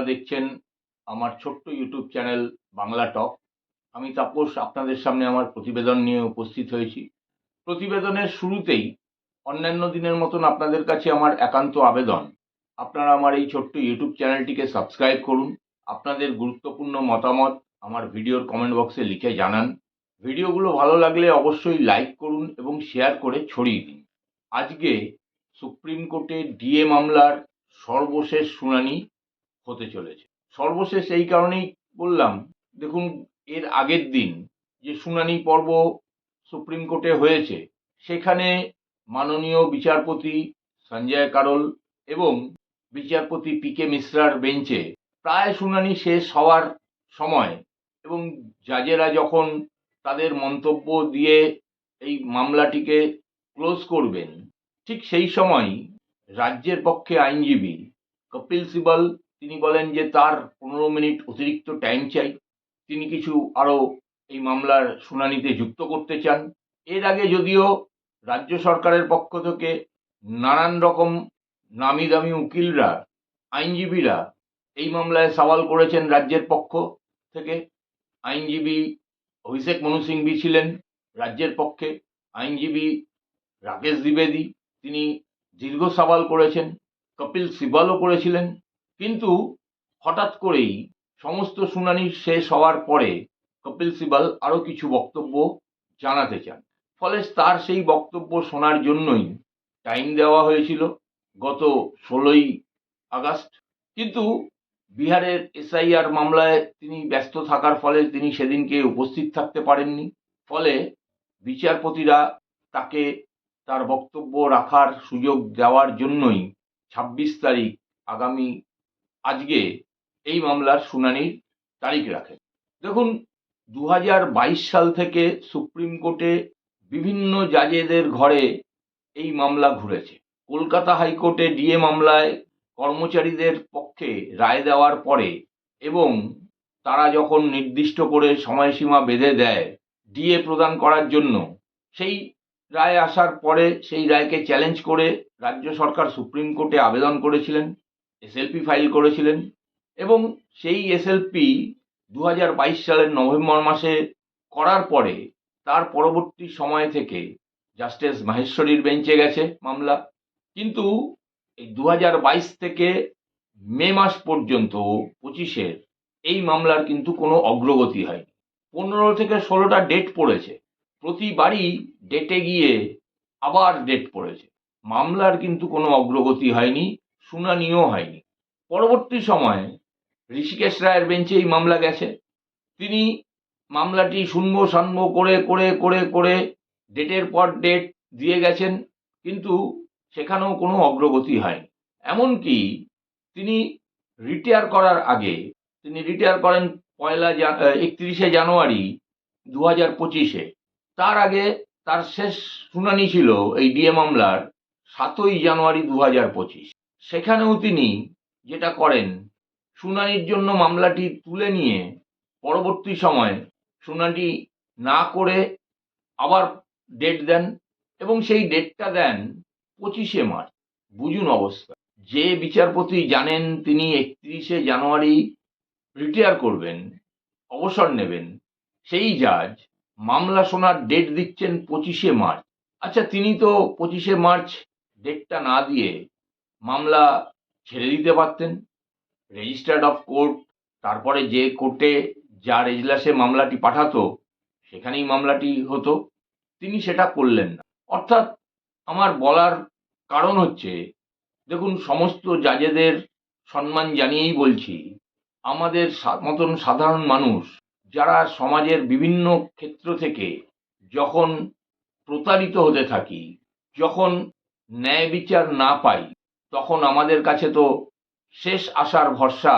আপনারা দেখছেন আমার ছোট্ট ইউটিউব চ্যানেল বাংলা টক। আমি তাপস, আপনাদের সামনে আমার প্রতিবেদন নিয়ে উপস্থিত হয়েছি। প্রতিবেদনের শুরুতেই অন্যান্য দিনের মতন আপনাদের কাছে আমার একান্ত আবেদন। আপনারা আমার এই ছোট্ট ইউটিউব চ্যানেলটিকে সাবস্ক্রাইব করুন। আপনাদের গুরুত্বপূর্ণ মতামত আমার ভিডিওর কমেন্ট বক্সে লিখে জানান। ভিডিওগুলো ভালো লাগলে অবশ্যই লাইক করুন এবং শেয়ার করে ছড়িয়ে দিন। আজকে সুপ্রিম কোর্টে ডিএ মামলার সর্বশেষ শুনানি হতে চলেছে। সর্বশেষ এই কারণেই বললাম, দেখুন, এর আগের দিন যে শুনানি পর্ব সুপ্রিম কোর্টে হয়েছে, সেখানে মাননীয় বিচারপতি সঞ্জয় কারোল এবং বিচারপতি পি কে মিশ্রার বেঞ্চে প্রায় শুনানি শেষ হওয়ার সময় এবং জাজেরা যখন তাদের মন্তব্য দিয়ে এই মামলাটিকে ক্লোজ করবেন, ঠিক সেই সময় রাজ্যের পক্ষে আইনজীবী কপিল সিবাল তিনি বলেন যে তার পনেরো মিনিট অতিরিক্ত টাইম চাই। তিনি কিছু আরও এই মামলার শুনানিতে যুক্ত করতে চান। এর আগে যদিও রাজ্য সরকারের পক্ষ থেকে নানান রকম নামি দামি উকিলরা, আইনজীবীরা এই মামলায় সওয়াল করেছেন রাজ্যের পক্ষ থেকে। আইনজীবী অভিষেক মনু সিংভি ছিলেন রাজ্যের পক্ষে। আইনজীবী রাকেশ দ্বিবেদী, তিনি দীর্ঘ সওয়াল করেছেন। কপিল সিবালও করেছিলেন। কিন্তু হঠাৎ করেই সমস্ত শুনানি শেষ হওয়ার পরে কপিল সিবাল আরও কিছু বক্তব্য জানাতে চান। ফলে তার সেই বক্তব্য শোনার জন্যই টাইম দেওয়া হয়েছিল গত ষোলোই আগস্ট। কিন্তু বিহারের এসআইআর মামলায় তিনি ব্যস্ত থাকার ফলে তিনি সেদিনকে উপস্থিত থাকতে পারেননি। ফলে বিচারপতিরা তাকে তার বক্তব্য রাখার সুযোগ দেওয়ার জন্যই ছাব্বিশ তারিখ আগামী আজকে এই মামলার শুনানির তারিখ রাখেন দেখুন দু হাজার বাইশ সাল থেকে সুপ্রিম কোর্টে বিভিন্ন জাজেদের ঘরে এই মামলা ঘুরেছে। কলকাতা হাইকোর্টে ডিএ মামলায় কর্মচারীদের পক্ষে রায় দেওয়ার পরে এবং তারা যখন নির্দিষ্ট করে সময়সীমা বেঁধে দেয় ডিএ প্রদান করার জন্য, সেই রায় আসার পরে সেই রায়কে চ্যালেঞ্জ করে রাজ্য সরকার সুপ্রিম কোর্টে আবেদন করেছিলেন। এসএলপি ফাইল করেছিলেন এবং সেই এসএলপি দু বাইশ সালের নভেম্বর মাসে করার পরে তার পরবর্তী সময় থেকে জাস্টিস মাহেশ্বরীর বেঞ্চে গেছে মামলা। কিন্তু এই দু হাজার বাইশ থেকে মে মাস পর্যন্ত পঁচিশের এই মামলার কিন্তু কোনো অগ্রগতি হয়নি। পনেরো থেকে ষোলোটা ডেট পড়েছে। প্রতিবারই ডেটে গিয়ে আবার ডেট পড়েছে। মামলার কিন্তু কোনো অগ্রগতি হয়নি। শুনানিও হয়নি। পরবর্তী সময়ে ঋষিকেশ রায়ের বেঞ্চে এই মামলা গেছে। তিনি মামলাটি শুনব শানব করে করে করে করে ডেটের পর ডেট দিয়ে গেছেন, কিন্তু সেখানেও কোনো অগ্রগতি হয়নি। এমনকি তিনি রিটায়ার করার আগে, তিনি রিটায়ার করেন পয়লা একত্রিশে জানুয়ারি দু হাজার পঁচিশে। তার আগে তার শেষ শুনানি ছিল এই ডিএ মামলার সাতই জানুয়ারি দু হাজার পঁচিশ। সেখানেও তিনি যেটা করেন, শুনানির জন্য মামলাটি তুলে নিয়ে পরবর্তী সময়ে শুনানি না করে আবার ডেট দেন এবং সেই ডেটটা দেন পঁচিশে মার্চ, বুঝুন অবস্থা। যে বিচারপতি জানেন তিনি একত্রিশে জানুয়ারি রিটায়ার করবেন, অবসর নেবেন, সেই জাজ মামলা শোনার ডেট দিচ্ছেন পঁচিশে মার্চ। আচ্ছা তিনি তো পঁচিশে মার্চ ডেটটা না দিয়ে মামলা ছেড়ে দিতে পারতেন। রেজিস্টার্ড অফ কোর্ট তারপরে যে কোর্টে যার এজলাসে মামলাটি পাঠাতো, সেখানেই মামলাটি হতো। তিনি সেটা করলেন না। অর্থাৎ আমার বলার কারণ হচ্ছে, দেখুন, সমস্ত জাজেদের সম্মান জানিয়েই বলছি, আমাদের মতন সাধারণ মানুষ, যারা সমাজের বিভিন্ন ক্ষেত্র থেকে যখন প্রতারিত হতে থাকি, যখন ন্যায় বিচার না পাই তখন আমাদের কাছে তো শেষ আসার ভরসা,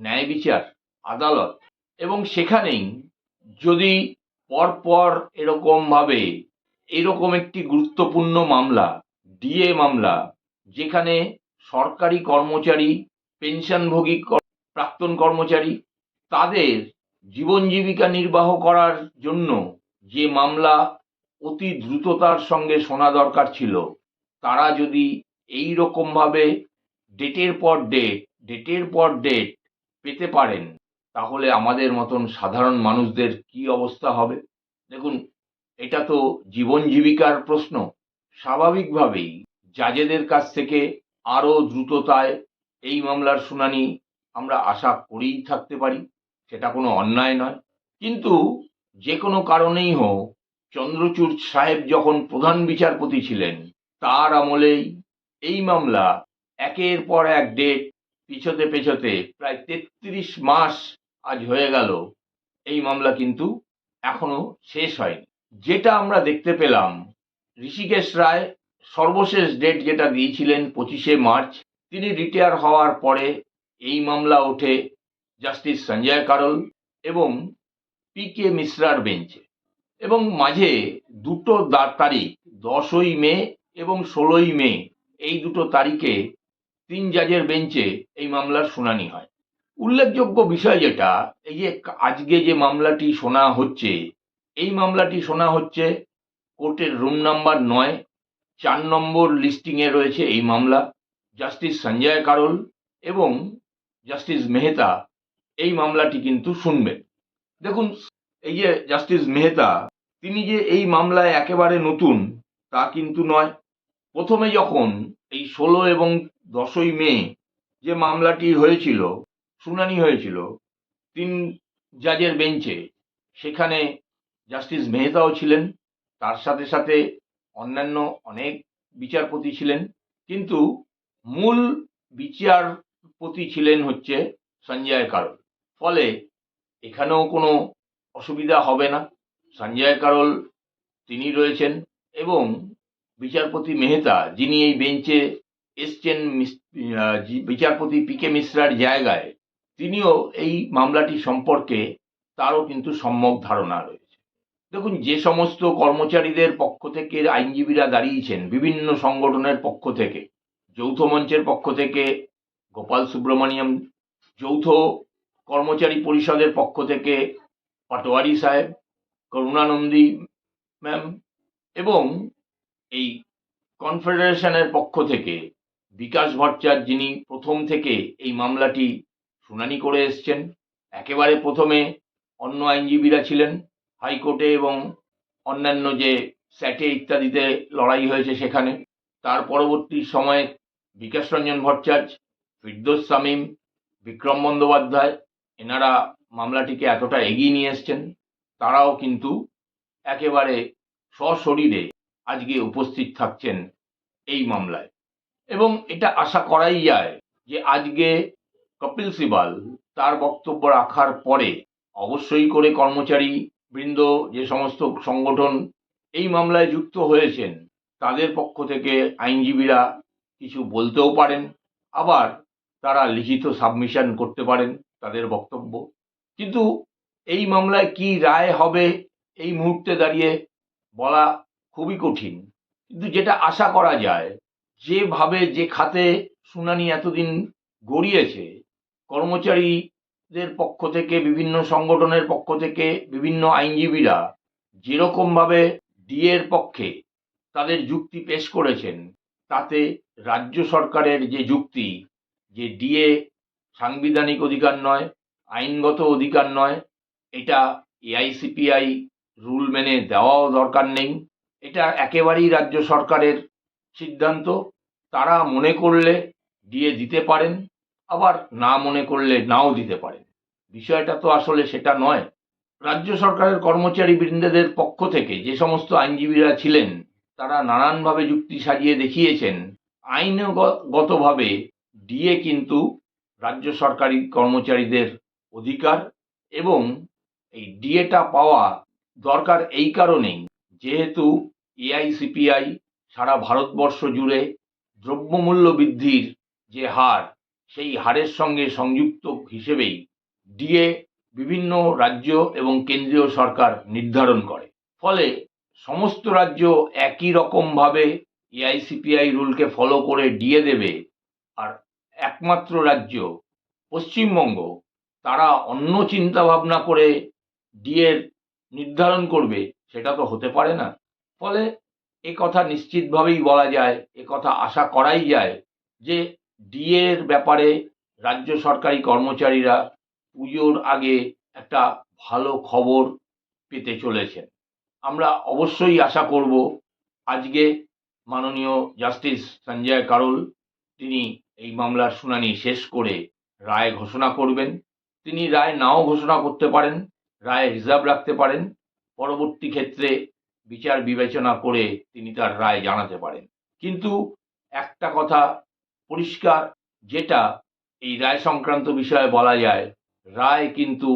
ন্যায় বিচার, আদালত। এবং সেখানেই যদি পরপর এরকমভাবে এরকম একটি গুরুত্বপূর্ণ মামলা, ডিএ মামলা, যেখানে সরকারি কর্মচারী, পেনশনভোগী, প্রাক্তন কর্মচারী, তাদের জীবন জীবিকা নির্বাহ করার জন্য যে মামলা অতি দ্রুততার সঙ্গে শোনা দরকার ছিল, তারা যদি এই রকমভাবে ডেটের পর ডেট ডেটের পর ডেট পেতে পারেন। তাহলে আমাদের মতন সাধারণ মানুষদের কি অবস্থা হবে? দেখুন, এটা তো জীবন জীবিকার প্রশ্ন। স্বাভাবিকভাবেই জাজেদের কাছ থেকে আরও দ্রুততায় এই মামলার শুনানি আমরা আশা করেই থাকতে পারি, সেটা কোনো অন্যায় নয়। কিন্তু যে কোনো কারণেই হোক, চন্দ্রচূড় সাহেব যখন প্রধান বিচারপতি ছিলেন, তার আমলেই এই মামলা একের পর এক ডেট পিছতে পেছতে প্রায় তেত্রিশ মাস আজ হয়ে গেল। এই মামলা কিন্তু এখনও শেষ হয়নি। যেটা আমরা দেখতে পেলাম, ঋষিকেশ রায় সর্বশেষ ডেট যেটা দিয়েছিলেন পঁচিশে মার্চ, তিনি রিটায়ার হওয়ার পরে এই মামলা ওঠে জাস্টিস সঞ্জয় কারল এবং পি কে মিশ্রার বেঞ্চে এবং মাঝে দুটো তারিখ, দশই মে এবং ষোলোই মে এই দুটো তারিখে তিন জাজের বেঞ্চে এই মামলার শুনানি হয়। উল্লেখযোগ্য বিষয় যেটা, এই যে আজকে যে মামলাটি শোনা হচ্ছে, এই মামলাটি শোনা হচ্ছে কোর্টের রুম নাম্বার নয়, চার নম্বর লিস্টিংয়ে রয়েছে এই মামলা। জাস্টিস সঞ্জয় কারল এবং জাস্টিস মেহতা এই মামলাটি কিন্তু শুনবেন। দেখুন, এই যে জাস্টিস মেহতা, তিনি যে এই মামলায় একেবারে নতুন, তা কিন্তু নয়। প্রথমে যখন এই ষোলো এবং দশই মে যে মামলাটি হয়েছিল, শুনানি হয়েছিল, তিন জাজের বেঞ্চে, সেখানে জাস্টিস মেহতাও ছিলেন, তার সাথে সাথে অন্যান্য অনেক বিচারপতি ছিলেন, কিন্তু মূল বিচারপতি ছিলেন হচ্ছে সঞ্জয় কারল। ফলে এখানেও কোনো অসুবিধা হবে না। সঞ্জয় কারল তিনি রয়েছেন এবং বিচারপতি মেহতা, যিনি এই বেঞ্চে এসছেন বিচারপতি পি কে মিশ্রার জায়গায়, তিনিও এই মামলাটি সম্পর্কে তারও কিন্তু সম্যক ধারণা রয়েছে। দেখুন, যে সমস্ত কর্মচারীদের পক্ষ থেকে আইনজীবীরা দাঁড়িয়েছেন, বিভিন্ন সংগঠনের পক্ষ থেকে, যৌথ মঞ্চের পক্ষ থেকে, গোপাল সুব্রমণিয়াম যৌথ কর্মচারী পরিষদের পক্ষ থেকে, পাটোয়ারি সাহেব, করুণানন্দী ম্যাম এবং এই কনফেডারেশনের পক্ষ থেকে বিকাশ ভট্টাচার্য যিনি প্রথম থেকে এই মামলাটি শুনানি করে এসছেন, একেবারে প্রথমে অন্য আইনজীবীরা ছিলেন, হাইকোর্টে এবং অন্যান্য যে স্যাটে ইত্যাদিতে লড়াই হয়েছে সেখানে। তার পরবর্তী সময়ে বিকাশ রঞ্জন ভট্টাচার্য, ফিরদোস সামিম বিক্রম বন্দ্যোপাধ্যায় এনারা মামলাটিকে এতটা এগিয়ে নিয়ে এসছেন। তারাও কিন্তু একেবারে সশরীরে আজকে উপস্থিত থাকছেন এই মামলায়। এবং এটা আশা করাই যায় যে আজকে কপিল সিবাল তার বক্তব্য রাখার পরে অবশ্যই করে কর্মচারী বৃন্দ, যে সমস্ত সংগঠন এই মামলায় যুক্ত হয়েছেন, তাদের পক্ষ থেকে আইনজীবীরা কিছু বলতেও পারেন, আবার তারা লিখিত সাবমিশন করতে পারেন তাদের বক্তব্য। কিন্তু এই মামলায় কি রায় হবে এই মুহূর্তে দাঁড়িয়ে বলা খুবই কঠিন। কিন্তু যেটা আশা করা যায়, যেভাবে যে খাতে শুনানি এতদিন গড়িয়েছে, কর্মচারীদের পক্ষ থেকে, বিভিন্ন সংগঠনের পক্ষ থেকে, বিভিন্ন আইনজীবীরা যেরকমভাবে ডিএর পক্ষে তাদের যুক্তি পেশ করেছেন, তাতে রাজ্য সরকারের যে যুক্তি, যে ডিএ সাংবিধানিক অধিকার নয়, আইনগত অধিকার নয়, এটা এআইসিপিআই রুল মেনে দেওয়াও দরকার নেই। এটা একেবারেই রাজ্য সরকারের সিদ্ধান্ত। তারা মনে করলে দিয়ে দিতে পারেন, আবার না মনে করলে নাও দিতে পারেন। বিষয়টা তো আসলে সেটা নয়। রাজ্য সরকারের কর্মচারী বৃন্দেদের পক্ষ থেকে যে সমস্ত আইনজীবীরা ছিলেন, তারা নানানভাবে যুক্তি সাজিয়ে দেখিয়েছেন। আইনগতভাবে ডিএ কিন্তু রাজ্য সরকারি কর্মচারীদের অধিকার এবং এই ডিএটা পাওয়া দরকার এই কারণেই। যেহেতু এআইসিপিআই সারা ভারতবর্ষ জুড়ে দ্রব্যমূল্য বৃদ্ধির যে হার, সেই হারের সঙ্গে সংযুক্ত হিসেবেই ডিএ বিভিন্ন রাজ্য এবং কেন্দ্রীয় সরকার নির্ধারণ করে। ফলে সমস্ত রাজ্য একই রকমভাবে এআইসিপিআই রুলকে ফলো করে ডিএ দেবে আর একমাত্র রাজ্য পশ্চিমবঙ্গ, তারা অন্য চিন্তা ভাবনা করে ডিএর নির্ধারণ করবে, সেটা তো হতে পারে না। ফলে এ কথা নিশ্চিতভাবেই বলা যায়, এ কথা আশা করাই যায় যে ডিএর ব্যাপারে রাজ্য সরকারি কর্মচারীরা পুজোর আগে একটা ভালো খবর পেতে চলেছেন। আমরা অবশ্যই আশা করব, আজকে মাননীয় জাস্টিস সঞ্জয় কারোল, তিনি এই মামলার শুনানি শেষ করে রায় ঘোষণা করবেন। তিনি রায় নাও ঘোষণা করতে পারেন, রায় রিজার্ভ রাখতে পারেন। পরবর্তী ক্ষেত্রে বিচার বিবেচনা করে তিনি তার রায় জানাতে পারেন। কিন্তু একটা কথা পরিষ্কার, যেটা এই রায় সংক্রান্ত বিষয়ে বলা যায়, রায় কিন্তু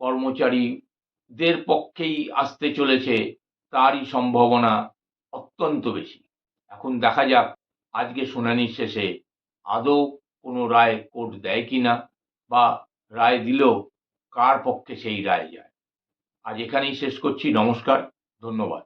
কর্মচারীদের পক্ষেই আসতে চলেছে, তারই সম্ভাবনা অত্যন্ত বেশি। এখন দেখা যাক, আজকে শুনানির শেষে আদৌ কোনো রায় কোর্ট দেয় কি না বা রায় দিলেও কার পক্ষে সেই রায় যায়। আজ এখানেই শেষ করছি, নমস্কার, ধন্যবাদ।